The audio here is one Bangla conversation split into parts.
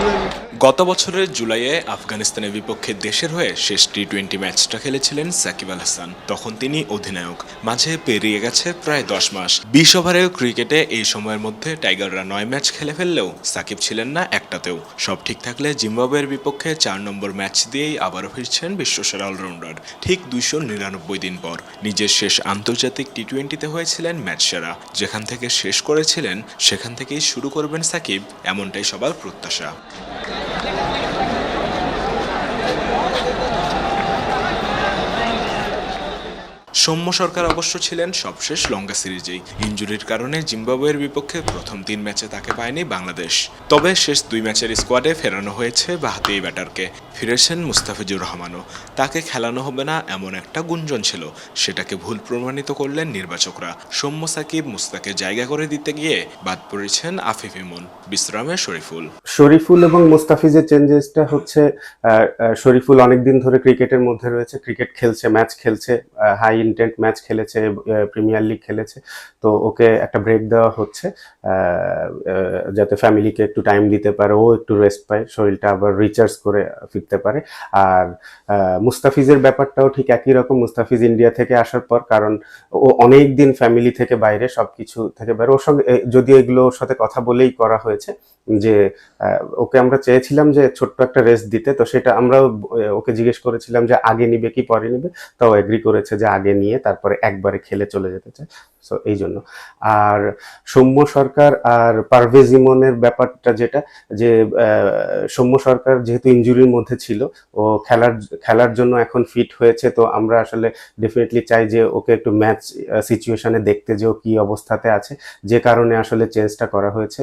Obrigado. গত বছরের জুলাইয়ে আফগানিস্তানের বিপক্ষে দেশের হয়ে শেষ টি টোয়েন্টি ম্যাচটা খেলেছিলেন সাকিব আল হাসান। তখন তিনি অধিনায়ক। মাঝে পেরিয়ে গেছে প্রায় দশ মাস। বিশ ওভারের ক্রিকেটে এই সময়ের মধ্যে টাইগাররা নয় ম্যাচ খেলে ফেললেও সাকিব ছিলেন না একটাতেও। সব ঠিক থাকলে জিম্বাবুয়ের বিপক্ষে চার নম্বর ম্যাচ দিয়েই আবারও ফিরছেন বিশ্বসেরা অলরাউন্ডার। ঠিক দুইশো নিরানব্বই দিন পর নিজের শেষ আন্তর্জাতিক টি টোয়েন্টিতে হয়েছিলেন ম্যাচ সেরা। যেখান থেকে শেষ করেছিলেন, সেখান থেকেই শুরু করবেন সাকিব, এমনটাই সবার প্রত্যাশা। সৌম্য সরকার অবশ্য ছিলেন সবশেষ লঙ্কা সিরিজেই। ইঞ্জুরির কারণে জিম্বাবুয়ের বিপক্ষে প্রথম তিন ম্যাচে তাকে পায়নি বাংলাদেশ। তবে শেষ দুই ম্যাচের স্কোয়াডে ফেরানো হয়েছে বাহাতি এই ব্যাটারকে। ফিরেছেন মুস্তাফিজুর রহমানও। তাকে খেলানো হবে না এমন একটা গুঞ্জন ছিল। সেটাকে ভুল প্রমাণিত করলেন নির্বাচকরা। সৌম্য সাকিব মুস্তাকে জায়গা করে দিতে গিয়ে বাদ পড়েছেন আফিফ ইমন। বিশ্রামে শরীফুল। শরীফুল এবং মুস্তাফিজের চেঞ্জেসটা হচ্ছে শরীফুল অনেকদিন ধরে ক্রিকেটের মধ্যে রয়েছে, ক্রিকেট খেলছে, ম্যাচ খেলছে হাই ইন্টেন্ট ম্যাচ খেলেছে প্রিমিয়ার লিগ খেলেছে। তো ওকে একটা ব্রেক দেওয়া হচ্ছে যাতে ফ্যামিলিকে একটু টাইম দিতে পারে ও একটু রেস্ট পায় শরীরটা আবার রিচার্জ করে ফিরতে পারে। আর মুস্তাফিজের ব্যাপারটাও ঠিক একই রকম মুস্তাফিজ ইন্ডিয়া থেকে আসার পর কারণ ও অনেক দিন ফ্যামিলি থেকে বাইরে সবকিছু থেকে বাইরে। ওর সঙ্গে এ, যদিও এগুলো ওর সাথে কথা বলেই করা হয়েছে যে ওকে আমরা চেয়েছিলাম যে ছোট্ট একটা রেস্ট দিতে তো সেটা আমরাও আহ, ওকে জিজ্ঞেস করেছিলাম যে আগে নিবে কি পরে নিবে তাও এগ্রি করেছে যে আগে নিয়ে তারপরে একবারে খেলে চলে যেতে চায়। সো এই জন্য। আর সৌম্য সরকার আর পারভেজ ইমনের ব্যাপারটা যেটা যে সৌম্য সরকার যেহেতু ইনজুরির মধ্যে ছিল ও খেলার খেলার জন্য এখন ফিট হয়েছে তো আমরা আসলে ডেফিনেটলি চাই যে ওকে একটু ম্যাচ সিচুয়েশনে দেখতে যে ও কি অবস্থাতে আছে যে কারণে আসলে চেঞ্জটা করা হয়েছে।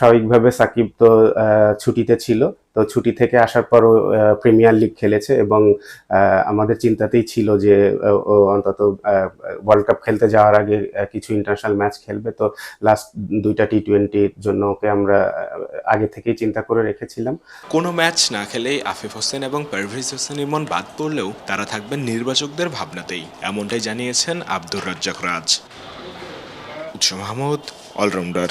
স্বাভাবিকভাবে সাকিব তো ছুটিতে ছিল। তো ছুটি থেকে আসার পর ও প্রিমিয়ার লিগ খেলেছে এবং আমাদের চিন্তাতেই ছিল যে ও অন্তত ওয়ার্ল্ড কাপ খেলতে যাওয়ার আগে কিছু ইন্টারন্যাশনাল ম্যাচ খেলবে। তো লাস্ট দুইটা টি টোয়েন্টির জন্য ওকে আমরা আগে থেকেই চিন্তা করে রেখেছিলাম। কোনো ম্যাচ না খেলেই আফিফ হোসেন এবং পারভেজ হোসেন ইমন বাদ পড়লেও তারা থাকবেন নির্বাচকদের ভাবনাতেই, এমনটাই জানিয়েছেন আব্দুর রাজ্জাক রাজ। উৎস মাহমুদ অলরাউন্ডার